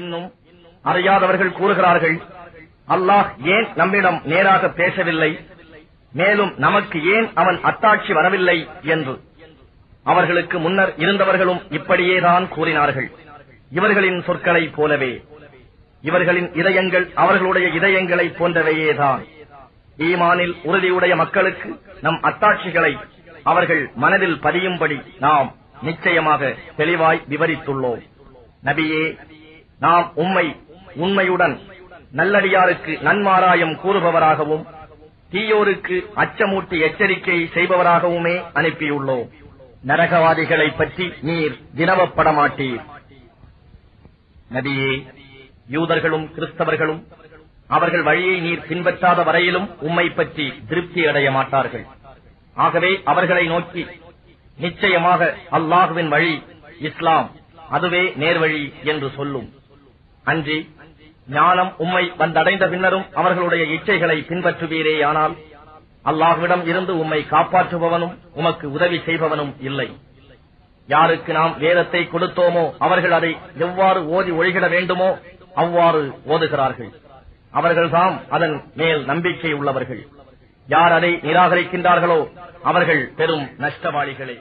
இன்னும் அறியாதவர்கள் கூறுகிறார்கள் அல்லாஹ் ஏன் நம்மிடம் நேராக பேசவில்லை? மேலும் நமக்கு ஏன் அவன் அத்தாட்சி வரவில்லை என்று? அவர்களுக்கு முன்னர் இருந்தவர்களும் இப்படியேதான் கூறினார்கள். இவர்களின் சொற்களைப் போலவே இவர்களின் இதயங்கள் அவர்களுடைய இதயங்களை போன்றவையேதான் ஈமானில் உறுதியுடைய மக்களுக்கு நம் அத்தாட்சிகளை அவர்கள் மனதில் பதியும்படி நாம் நிச்சயமாக தெளிவாய் விவரித்துள்ளோம். நபியே நாம் உம்மை உண்மையுடன் நல்லடியாருக்கு நன்மாராயம் கூறுபவராகவும் தீயோருக்கு அச்சமூட்டி எச்சரிக்கை செய்பவராகவுமே அனுப்பியுள்ளோம். நரகவாதிகளை பற்றி நீர் வினவப்பட மாட்டீர் நபியே யூதர்களும் கிறிஸ்தவர்களும் அவர்கள் வழியை நீர் பின்பற்றாத வரையிலும் உம்மை பற்றி திருப்தி அடைய மாட்டார்கள். ஆகவே அவர்களை நோக்கி நிச்சயமாக அல்லாஹுவின் வழி இஸ்லாம் அதுவே நேர்வழி என்று சொல்லும். அன்றி ஞானம் உம்மை வந்தடைந்த பின்னரும் அவர்களுடைய இச்சைகளை பின்பற்றுவீரேயானால் அல்லாஹ்விடம் இருந்து உம்மை காப்பாற்றுபவனும் உமக்கு உதவி செய்பவனும் இல்லை. யாருக்கு நாம் வேதத்தை கொடுத்தோமோ அவர்கள் அதை எவ்வாறு ஓதி ஒழிகிட வேண்டுமோ அவ்வாறு ஓதுகிறார்கள். அவர்கள்தாம் அதன் மேல் நம்பிக்கை உள்ளவர்கள். யார் அதை நிராகரிக்கின்றார்களோ அவர்கள் பெரும் நஷ்டவாளிகளே.